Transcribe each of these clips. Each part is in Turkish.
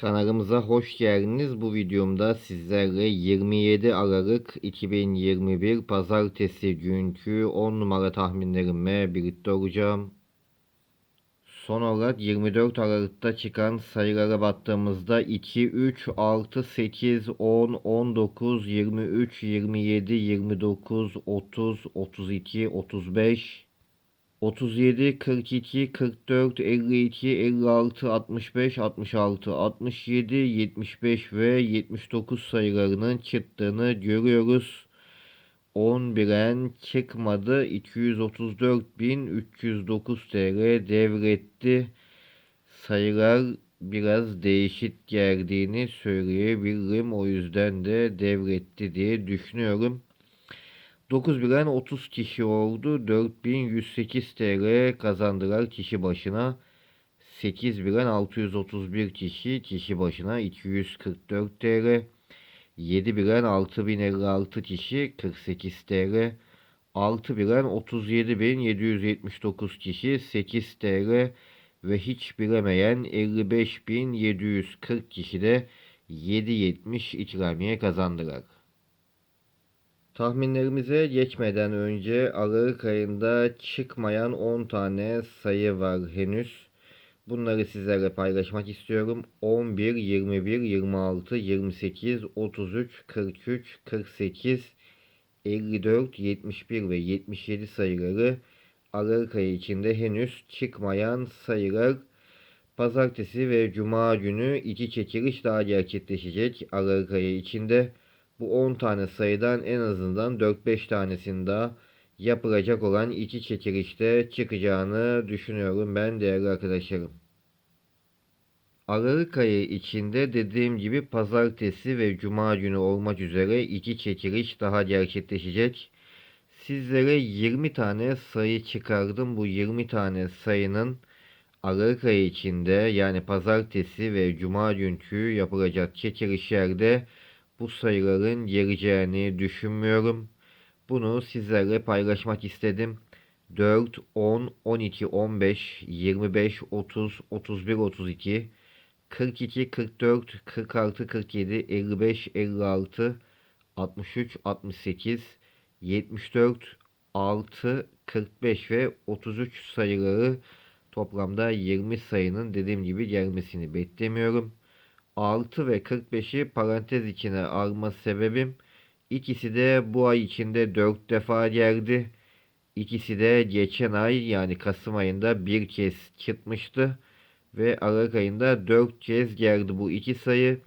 Kanalımıza hoş geldiniz. Bu videomda sizlerle 27 Aralık 2021 Pazartesi günkü 10 numara tahminlerime birlikte olacağım. Son olarak 24 Aralık'ta çıkan sayılara baktığımızda 2, 3, 6, 8, 10, 19, 23, 27, 29, 30, 32, 35, 37, 42, 44, 52, 56, 65, 66, 67, 75 ve 79 sayılarının çıktığını görüyoruz. 11'en çıkmadı. 234.309 TL devretti. Sayılar biraz değişik geldiğini söyleyebilirim. O yüzden de devretti diye düşünüyorum. 9 bilen 30 kişi oldu. 4108 TL kazandılar kişi başına. 8 bilen 631 kişi kişi başına 244 TL. 7 bilen 6056 kişi 48 TL. 6 bilen 37779 kişi 8 TL ve hiç bilemeyen 55740 kişi de 7.70 ikramiye kazandılar. Tahminlerimize geçmeden önce Aralık ayında çıkmayan 10 tane sayı var henüz. Bunları sizlerle paylaşmak istiyorum. 11, 21, 26, 28, 33, 43, 48, 54, 71 ve 77 sayıları Aralık ayı içinde henüz çıkmayan sayılar. Pazartesi ve Cuma günü iki çekiliş daha gerçekleşecek Aralık ayı içinde. Bu 10 tane sayıdan en azından 4-5 tanesini daha yapılacak olan iki çekilişte çıkacağını düşünüyorum ben değerli arkadaşlarım. Aralık ayı içinde dediğim gibi pazartesi ve cuma günü olmak üzere iki çekiliş daha gerçekleşecek. Sizlere 20 tane sayı çıkardım. Bu 20 tane sayının Aralık ayı içinde yani pazartesi ve cuma günkü yapılacak çekilişlerde bu sayıların geleceğini düşünmüyorum. Bunu sizlerle paylaşmak istedim. 4, 10, 12, 15, 25, 30, 31, 32, 42, 44, 46, 47, 55, 56, 63, 68, 74, 6, 45 ve 33 sayıları toplamda 20 sayının dediğim gibi gelmesini beklemiyorum. 6 ve 45'i parantez içine alma sebebim ikisi de bu ay içinde 4 defa geldi. İkisi de geçen ay yani Kasım ayında bir kez çıkmıştı. Ve Aralık ayında 4 kez geldi bu iki sayı.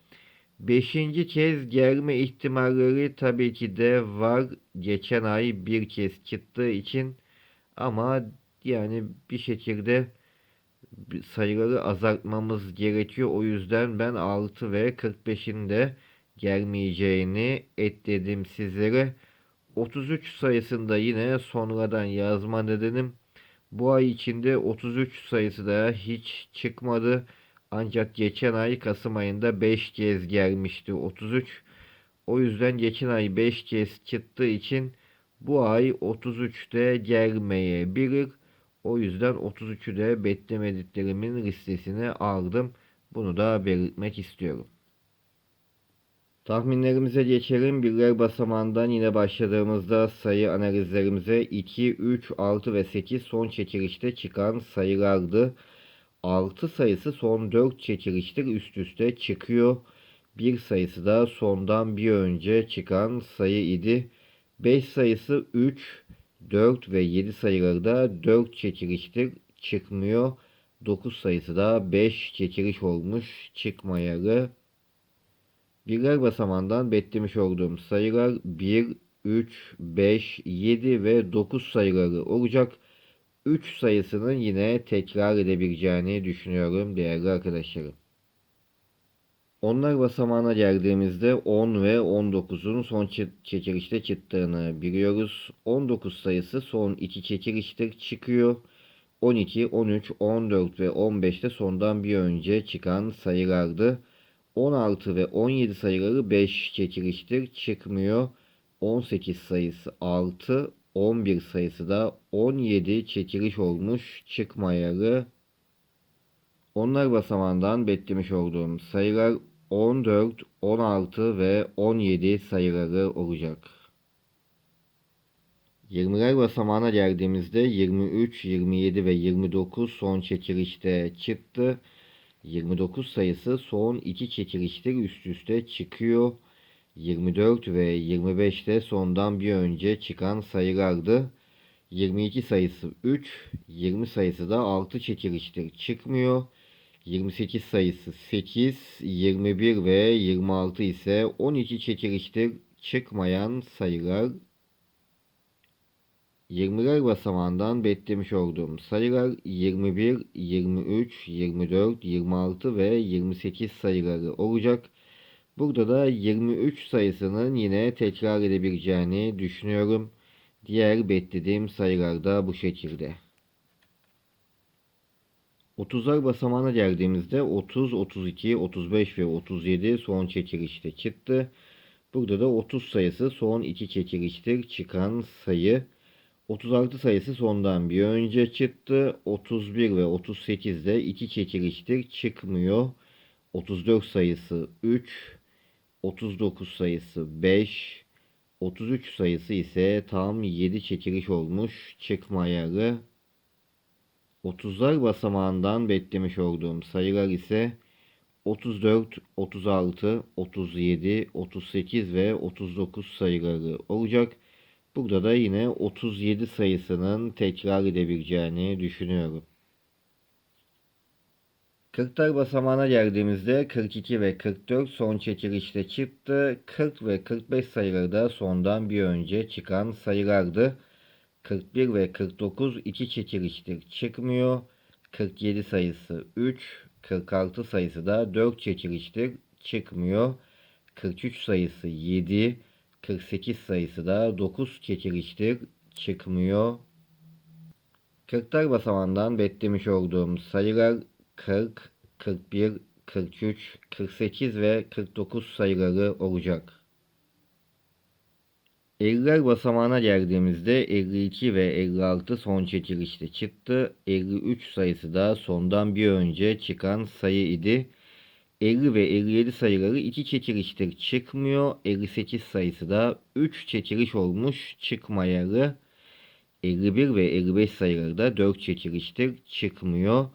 Beşinci kez gelme ihtimalleri tabii ki de var. Geçen ay bir kez çıktığı için ama yani bir şekilde sayıları azaltmamız gerekiyor. O yüzden ben 6 ve 45'in de gelmeyeceğini ekledim sizlere. 33 sayısında yine sonradan yazma nedenim bu ay içinde 33 sayısı da hiç çıkmadı. Ancak geçen ay Kasım ayında 5 kez gelmişti 33. O yüzden geçen ay 5 kez çıktığı için bu ay 33'te gelmeyebilir. O yüzden 33'ü de beklemediklerimin listesine aldım. Bunu da belirtmek istiyorum. Tahminlerimize geçelim. Birler basamağından yine başladığımızda sayı analizlerimize 2, 3, 6 ve 8 son çekilişte çıkan sayılardı. 6 sayısı son 4 çekiliştir üst üste çıkıyor. 1 sayısı da sondan bir önce çıkan sayı idi. 5 sayısı 3, 4 ve 7 sayıları da 4 çekiliştir çıkmıyor. 9 sayısı da 5 çekiliş olmuş çıkmayalı. Birler basamağından beklemiş olduğum sayılar 1, 3, 5, 7 ve 9 sayıları olacak. 3 sayısının yine tekrar edebileceğini düşünüyorum değerli arkadaşlarım. Onlar basamağına geldiğimizde 10 ve 19'un son çekilişte çıktığını biliyoruz. 19 sayısı son iki çekilişte çıkıyor. 12, 13, 14 ve 15 de sondan bir önce çıkan sayılardı. 16 ve 17 sayıları 5 çekiliştir çıkmıyor. 18 sayısı 6, 11 sayısı da 17 çekiliş olmuş çıkmayalı. Onlar basamağından beklemiş olduğum sayılar 14, 16 ve 17 sayıları olacak. 20'ler basamağına geldiğimizde 23, 27 ve 29 son çekilişte çıktı. 29 sayısı son iki çekiliştir üst üste çıkıyor. 24 ve 25 de sondan bir önce çıkan sayılardı. 22 sayısı 3, 20 sayısı da 6 çekiliştir çıkmıyor. 28 sayısı 8, 21 ve 26 ise 12 çekiliştir çıkmayan sayılar. 20'ler basamağından beklemiş olduğum sayılar 21, 23, 24, 26 ve 28 sayıları olacak. Burada da 23 sayısının yine tekrar edebileceğini düşünüyorum. Diğer beklediğim sayılar da bu şekilde. 30'lar basamağına geldiğimizde 30, 32, 35 ve 37 son çekilişte çıktı. Burada da 30 sayısı son iki çekiliştir çıkan sayı. 36 sayısı sondan bir önce çıktı. 31 ve 38 de iki çekiliştir çıkmıyor. 34 sayısı 3, 39 sayısı 5, 33 sayısı ise tam 7 çekiliş olmuş çıkma ayarı. 30'lar basamağından beklemiş olduğum sayılar ise 34, 36, 37, 38 ve 39 sayıları olacak. Burada da yine 37 sayısının tekrar edebileceğini düşünüyorum. 40'lar basamağına geldiğimizde 42 ve 44 son çekilişte çıktı. 40 ve 45 sayıları da sondan bir önce çıkan sayılardı. 41 ve 49 iki çekiliştir çıkmıyor. 47 sayısı 3, 46 sayısı da 4 çekiliştir çıkmıyor. 43 sayısı 7, 48 sayısı da 9 çekiliştir çıkmıyor. 40'lar basamağından beklemiş olduğum sayılar 40, 41, 43, 48 ve 49 sayıları olacak. 50'ler basamağına geldiğimizde 52 ve 56 son çekilişte çıktı. 53 sayısı da sondan bir önce çıkan sayı idi. 50 ve 57 sayıları 2 çekiliştir çıkmıyor. 58 sayısı da 3 çekiliş olmuş çıkmayalı. 51 ve 55 sayıları da 4 çekiliştir çıkmıyor.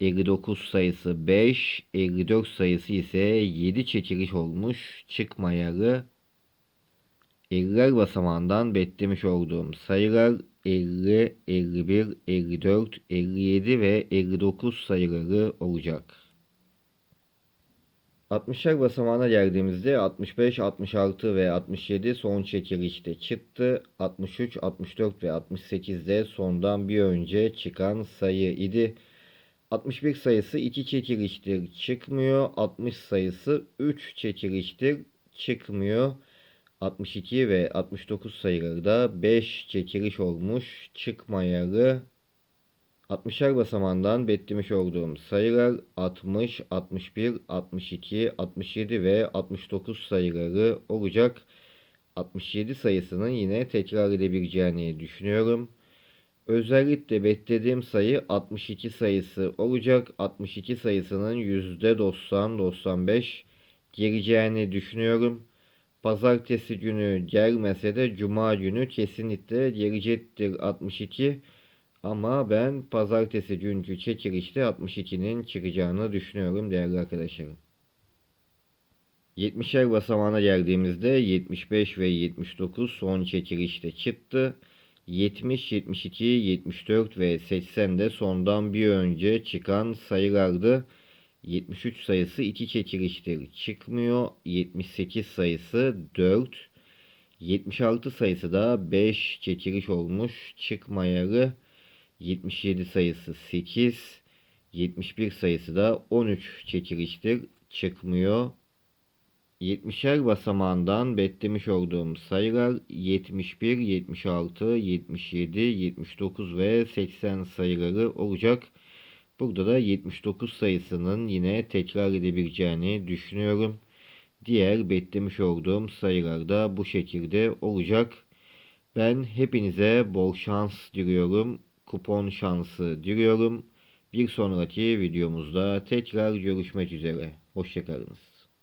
59 sayısı 5, 54 sayısı ise 7 çekiliş olmuş çıkmayalı. 50'ler basamağından beklemiş olduğum sayılar 50, 51, 54, 57 ve 59 sayıları olacak. 60'lar basamağına geldiğimizde 65, 66 ve 67 son çekilişte çıktı. 63, 64 ve 68 de sondan bir önce çıkan sayı idi. 61 sayısı 2 çekiliştir çıkmıyor. 60 sayısı 3 çekiliştir çıkmıyor. 62 ve 69 sayıları da 5 çekiliş olmuş çıkmayalı. 60'lar basamağından beklemiş olduğum sayılar 60, 61, 62, 67 ve 69 sayıları olacak. 67 sayısının yine tekrar edebileceğini düşünüyorum. Özellikle beklediğim sayı 62 sayısı olacak. 62 sayısının %90-95 geleceğini düşünüyorum. Pazartesi günü gelmese de Cuma günü kesinlikle gelecektir 62. Ama ben pazartesi günkü çekilişte 62'nin çıkacağını düşünüyorum değerli arkadaşlarım. 70'er basamağına geldiğimizde 75 ve 79 son çekilişte çıktı. 70, 72, 74 ve 80 de sondan bir önce çıkan sayılardı. 73 sayısı 2 çekiliştir çıkmıyor. 78 sayısı 4. 76 sayısı da 5 çekiliş olmuş çıkmayalı. 77 sayısı 8. 71 sayısı da 13 çekiliştir çıkmıyor. 70'er basamağından beklemiş olduğum sayılar 71, 76, 77, 79 ve 80 sayıları olacak. Burada da 79 sayısının yine tekrar edebileceğini düşünüyorum. Diğer beklemiş olduğum sayılar da bu şekilde olacak. Ben hepinize bol şans diliyorum. Kupon şansı diliyorum. Bir sonraki videomuzda tekrar görüşmek üzere. Hoşçakalınız.